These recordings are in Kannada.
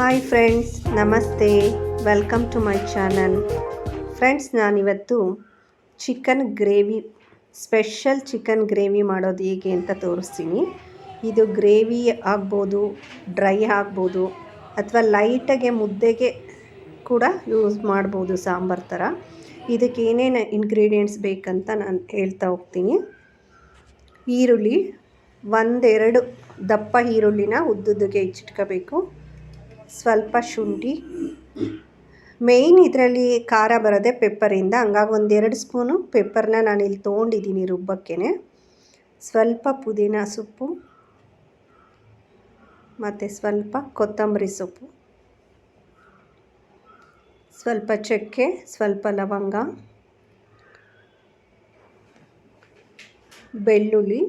ಹಾಯ್ ಫ್ರೆಂಡ್ಸ್ ನಮಸ್ತೆ welcome to my channel friends ನಾನಿವತ್ತು chicken gravy special chicken gravy ಮಾಡೋದು ಹೇಗೆ ಅಂತ ತೋರಿಸ್ತೀನಿ. ಇದು ಗ್ರೇವಿ ಆಗ್ಬೋದು ಡ್ರೈ ಆಗ್ಬೋದು, ಅಥವಾ ಲೈಟಾಗೆ ಮುದ್ದೆಗೆ ಕೂಡ ಯೂಸ್ ಮಾಡ್ಬೋದು ಸಾಂಬಾರು ಥರ. ಇದಕ್ಕೆ ಏನೇನು ಇನ್ಗ್ರೀಡಿಯೆಂಟ್ಸ್ ಬೇಕಂತ ನಾನು ಹೇಳ್ತಾ ಹೋಗ್ತೀನಿ. ಈರುಳ್ಳಿ, ಒಂದೆರಡು ದಪ್ಪ ಈರುಳ್ಳಿನ ಉದ್ದುದ್ದಕ್ಕೆ ಹೆಚ್ಚಿಟ್ಕೋಬೇಕು ಸ್ವಲ್ಪ ಶುಂಠಿ. ಮೇಯ್ನ್ ಇದರಲ್ಲಿ ಖಾರ ಬರೋದೇ ಪೆಪ್ಪರಿಂದ ಹಂಗಾಗಿ ಒಂದೆರಡು ಸ್ಪೂನು ಪೆಪ್ಪರ್ನ ನಾನು ಇಲ್ಲಿ ತೊಗೊಂಡಿದ್ದೀನಿ ರುಬ್ಬಕ್ಕೆ ಸ್ವಲ್ಪ ಪುದೀನ ಸೊಪ್ಪು ಮತ್ತು ಸ್ವಲ್ಪ ಕೊತ್ತಂಬರಿ ಸೊಪ್ಪು. ಸ್ವಲ್ಪ ಚಕ್ಕೆ, ಸ್ವಲ್ಪ ಲವಂಗ. ಬೆಳ್ಳುಳ್ಳಿ.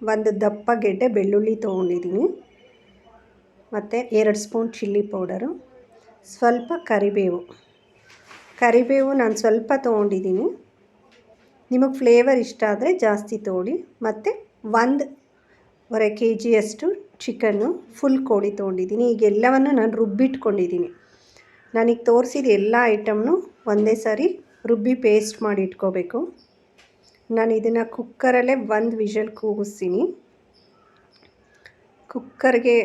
ಒಂದು ದಪ್ಪ ಗೆಡ್ಡೆ ಬೆಳ್ಳುಳ್ಳಿ ತೊಗೊಂಡಿದ್ದೀನಿ. ಮತ್ತು ಎರಡು ಸ್ಪೂನ್ ಚಿಲ್ಲಿ ಪೌಡರು, ಸ್ವಲ್ಪ ಕರಿಬೇವು. ಕರಿಬೇವು ನಾನು ಸ್ವಲ್ಪ ತೊಗೊಂಡಿದ್ದೀನಿ. ನಿಮಗೆ ಫ್ಲೇವರ್ ಇಷ್ಟ ಆದರೆ ಜಾಸ್ತಿ ತೊಗೊಳ್ಳಿ ಮತ್ತು ಒಂದು ವರೆ ಕೆ ಜಿಯಷ್ಟು ಚಿಕನ್ನು ಫುಲ್ ಕೋಳಿ ತೊಗೊಂಡಿದ್ದೀನಿ. ಈಗ ಎಲ್ಲವನ್ನು ನಾನು ರುಬ್ಬಿಟ್ಕೊಂಡಿದ್ದೀನಿ. ನನಗೆ ತೋರಿಸಿದ ಎಲ್ಲ ಐಟಮ್ನು ಒಂದೇ ಸಾರಿ ರುಬ್ಬಿ ಪೇಸ್ಟ್ ಮಾಡಿ ಇಟ್ಕೋಬೇಕು. ನಾನು ಇದನ್ನು ಕುಕ್ಕರಲ್ಲೇ ಒಂದು ವಿಷಲ್ ಕೂಗಿಸ್ತೀನಿ. ಕುಕ್ಕರ್ಗೆ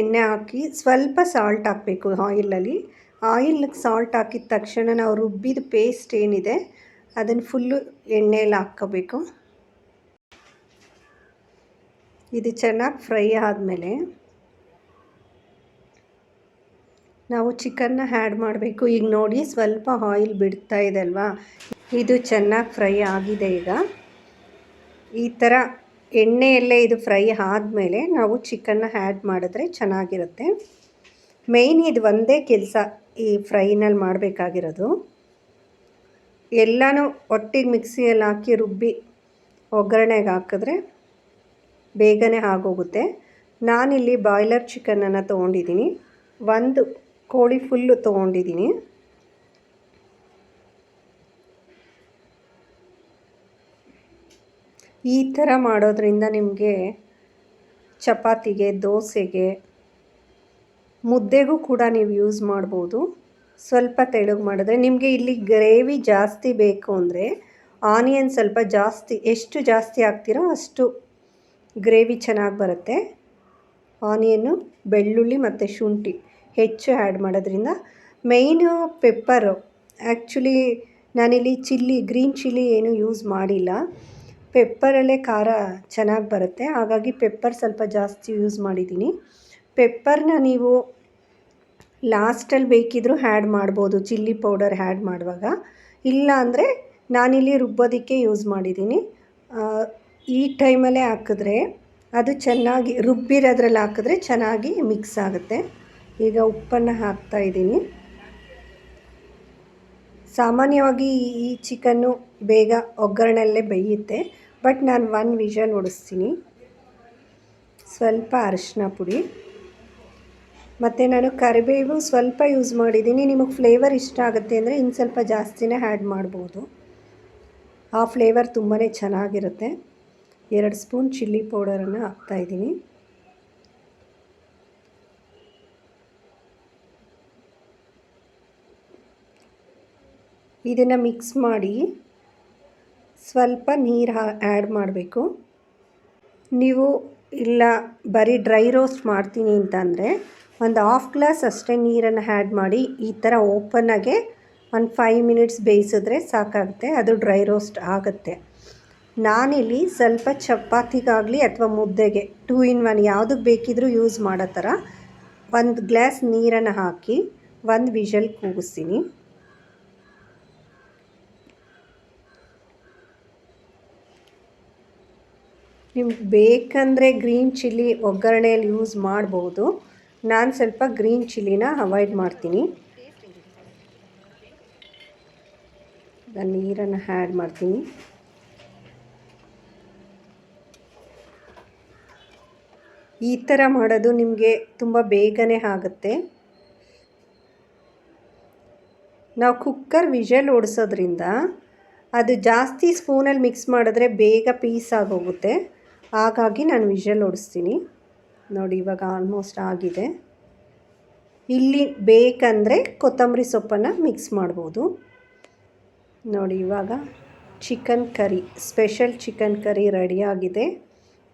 ಎಣ್ಣೆ ಹಾಕಿ ಸ್ವಲ್ಪ ಸಾಲ್ಟ್ ಹಾಕಬೇಕು ಆಯಿಲಲ್ಲಿ ಆಯಿಲ್ಗೆ ಸಾಲ್ಟ್ ಹಾಕಿದ ತಕ್ಷಣ ನಾವು ರುಬ್ಬಿದ ಪೇಸ್ಟ್ ಏನಿದೆ, ಅದನ್ನು ಫುಲ್ಲು ಎಣ್ಣೆಯಲ್ಲಿ ಹಾಕ್ಕೋಬೇಕು. ಇದು ಚೆನ್ನಾಗಿ ಫ್ರೈ ಆದಮೇಲೆ ನಾವು ಚಿಕನ್ನ ಆ್ಯಡ್ ಮಾಡಬೇಕು. ಈಗ ನೋಡಿ ಸ್ವಲ್ಪ ಆಯಿಲ್ ಬಿಡ್ತಾ ಇದೆ ಅಲ್ವಾ? ಇದು ಚೆನ್ನಾಗಿ ಫ್ರೈ ಆಗಿದೆ ಈಗ. ಈ ಥರ ಎಣ್ಣೆಯಲ್ಲೇ ಇದು ಫ್ರೈ ಆದಮೇಲೆ ನಾವು ಚಿಕನ್ನ ಆ್ಯಡ್ ಮಾಡಿದ್ರೆ ಚೆನ್ನಾಗಿರುತ್ತೆ. ಮೇಯ್ನ್ ಇದು ಒಂದೇ ಕೆಲಸ ಈ ಫ್ರೈನಲ್ಲಿ ಮಾಡಬೇಕಾಗಿರೋದು. ಎಲ್ಲನೂ ಒಟ್ಟಿಗೆ ಮಿಕ್ಸಿಯಲ್ಲಿ ಹಾಕಿ ರುಬ್ಬಿ ಒಗ್ಗರಣೆಗೆ ಹಾಕಿದ್ರೆ ಬೇಗನೆ ಆಗೋಗುತ್ತೆ. ನಾನಿಲ್ಲಿ ಬಾಯ್ಲರ್ ಚಿಕನನ್ನು ತೊಗೊಂಡಿದ್ದೀನಿ. ಒಂದು ಕೋಳಿ ಫುಲ್ಲು ತೊಗೊಂಡಿದ್ದೀನಿ. ಈ ಥರ ಮಾಡೋದ್ರಿಂದ ನಿಮಗೆ ಚಪಾತಿಗೆ, ದೋಸೆಗೆ ಮುದ್ದೆಗೂ ಕೂಡ ನೀವು ಯೂಸ್ ಮಾಡ್ಬೋದು. ಸ್ವಲ್ಪ ತೆಳುಗೆ ಮಾಡಿದ್ರೆ ನಿಮಗೆ ಇಲ್ಲಿ ಗ್ರೇವಿ ಜಾಸ್ತಿ ಬೇಕು ಅಂದರೆ ಆನಿಯನ್ ಸ್ವಲ್ಪ ಜಾಸ್ತಿ, ಎಷ್ಟು ಜಾಸ್ತಿ ಹಾಕ್ತೀರೋ ಅಷ್ಟು ಗ್ರೇವಿ ಚೆನ್ನಾಗಿ ಬರುತ್ತೆ. ಆನಿಯನ್ನು ಬೆಳ್ಳುಳ್ಳಿ ಮತ್ತು ಶುಂಠಿ ಹೆಚ್ಚು ಆ್ಯಡ್ ಮಾಡೋದ್ರಿಂದ ಮೇಯ್ನು ಪೆಪ್ಪರು ಆ್ಯಕ್ಚುಲಿ ನಾನಿಲ್ಲಿ ಚಿಲ್ಲಿ ಗ್ರೀನ್ ಚಿಲ್ಲಿ ಏನೂ ಯೂಸ್ ಮಾಡಿಲ್ಲ. ಪೆಪ್ಪರಲ್ಲೇ ಖಾರ ಚೆನ್ನಾಗಿ ಬರುತ್ತೆ. ಹಾಗಾಗಿ ಪೆಪ್ಪರ್ ಸ್ವಲ್ಪ ಜಾಸ್ತಿ ಯೂಸ್ ಮಾಡಿದ್ದೀನಿ. ಪೆಪ್ಪರ್ನ ನೀವು ಲಾಸ್ಟಲ್ಲಿ ಬೇಕಿದ್ದರೂ ಆ್ಯಡ್ ಮಾಡ್ಬೋದು, ಚಿಲ್ಲಿ ಪೌಡರ್ ಹ್ಯಾಡ್ ಮಾಡುವಾಗ. ಇಲ್ಲ ಅಂದರೆ ನಾನಿಲ್ಲಿ ರುಬ್ಬೋದಕ್ಕೆ ಯೂಸ್ ಮಾಡಿದ್ದೀನಿ. ಈ ಟೈಮಲ್ಲೇ ಹಾಕಿದ್ರೆ ಅದು ಚೆನ್ನಾಗಿ ರುಬ್ಬಿರೋದ್ರಲ್ಲಿ ಹಾಕಿದ್ರೆ ಚೆನ್ನಾಗಿ ಮಿಕ್ಸ್ ಆಗುತ್ತೆ. ಈಗ ಉಪ್ಪನ್ನು ಹಾಕ್ತಾಯಿದ್ದೀನಿ ಸಾಮಾನ್ಯವಾಗಿ ಈ ಚಿಕನ್ನು ಬೇಗ ಒಗ್ಗರಣೆಯಲ್ಲೇ ಬೇಯುತ್ತೆ. ಬಟ್ ನಾನು ಒನ್ ವಿಷಲ್ ಹೊಡಿಸ್ತೀನಿ ಸ್ವಲ್ಪ ಅರಿಶಿನ ಪುಡಿ. ಮತ್ತು ನಾನು ಕರಿಬೇವು ಸ್ವಲ್ಪ ಯೂಸ್ ಮಾಡಿದ್ದೀನಿ. ನಿಮಗೆ ಫ್ಲೇವರ್ ಇಷ್ಟ ಆಗುತ್ತೆ ಅಂದರೆ ಇನ್ನು ಸ್ವಲ್ಪ ಜಾಸ್ತಿನೇ ಆ್ಯಡ್ ಮಾಡ್ಬೋದು. ಆ ಫ್ಲೇವರ್ ತುಂಬಾ ಚೆನ್ನಾಗಿರುತ್ತೆ. ಎರಡು ಸ್ಪೂನ್ ಚಿಲ್ಲಿ ಪೌಡರನ್ನು ಹಾಕ್ತಾಯಿದ್ದೀನಿ ಇದನ್ನು ಮಿಕ್ಸ್ ಮಾಡಿ ಸ್ವಲ್ಪ ನೀರು ಆ್ಯಡ್ ಮಾಡಬೇಕು. ನೀವು ಇಲ್ಲ ಬರೀ ಡ್ರೈ ರೋಸ್ಟ್ ಮಾಡ್ತೀನಿ ಅಂತಂದರೆ ಒಂದು ಹಾಫ್ ಗ್ಲಾಸ್ ಅಷ್ಟೇ ನೀರನ್ನು ಆ್ಯಡ್ ಮಾಡಿ ಈ ಥರ ಓಪನಾಗೆ ಒಂದು ಫೈವ್ ಮಿನಿಟ್ಸ್ ಬೇಯಿಸಿದ್ರೆ ಸಾಕಾಗುತ್ತೆ, ಅದು ಡ್ರೈ ರೋಸ್ಟ್ ಆಗುತ್ತೆ. ನಾನಿಲ್ಲಿ ಸ್ವಲ್ಪ ಚಪಾತಿಗಾಗಲಿ ಅಥವಾ ಮುದ್ದೆಗೆ ಟೂ ಇನ್ ಒನ್ ಯಾವುದಕ್ಕೆ ಬೇಕಿದ್ರೂ ಯೂಸ್ ಮಾಡೋ ಥರ ಒಂದು ಗ್ಲಾಸ್ ನೀರನ್ನು ಹಾಕಿ ಒಂದು ವಿಷಲ್ ಕೂಗಿಸ್ತೀನಿ. ನಿಮ್ಗೆ ಬೇಕಂದರೆ ಗ್ರೀನ್ ಚಿಲ್ಲಿ ಒಗ್ಗರಣೆಯಲ್ಲಿ ಯೂಸ್ ಮಾಡ್ಬೋದು. ನಾನು ಸ್ವಲ್ಪ ಗ್ರೀನ್ ಚಿಲ್ಲಿನ ಅವಾಯ್ಡ್ ಮಾಡ್ತೀನಿ. ನಾನು ನೀರನ್ನು ಆ್ಯಡ್ ಮಾಡ್ತೀನಿ. ಈ ಥರ ಮಾಡೋದು ನಿಮಗೆ ತುಂಬ ಬೇಗನೆ ಆಗುತ್ತೆ. ನಾವು ಕುಕ್ಕರ್ ವಿಷಲ್ ಓಡಿಸೋದ್ರಿಂದ ಅದು ಜಾಸ್ತಿ ಸ್ಪೂನಲ್ಲಿ ಮಿಕ್ಸ್ ಮಾಡಿದ್ರೆ ಬೇಗ ಪೀಸ್ ಆಗೋಗುತ್ತೆ. ಹಾಗಾಗಿ ನಾನು ವಿಷಲ್ ಓಡಿಸ್ತೀನಿ. ನೋಡಿ, ಇವಾಗ ಆಲ್ಮೋಸ್ಟ್ ಆಗಿದೆ. ಇಲ್ಲಿ ಬೇಕಂದರೆ ಕೊತ್ತಂಬರಿ ಸೊಪ್ಪನ್ನು ಮಿಕ್ಸ್ ಮಾಡ್ಬೋದು. ನೋಡಿ, ಇವಾಗ chicken curry special chicken curry ರೆಡಿಯಾಗಿದೆ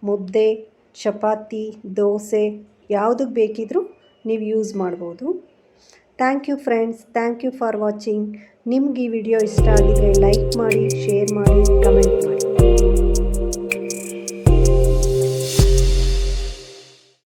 ಮುದ್ದೆ, ಚಪಾತಿ, ದೋಸೆ ಯಾವುದಕ್ಕೆ ಬೇಕಿದ್ರೂ ನೀವು ಯೂಸ್ ಮಾಡ್ಬೋದು. Thank you friends thank you for watching ನಿಮ್ಗೆ ಈ ವಿಡಿಯೋ ಇಷ್ಟ ಆಗಿದರೆ ಲೈಕ್ ಮಾಡಿ ಶೇರ್ ಮಾಡಿ ಕಮೆಂಟ್ ಮಾಡಿ.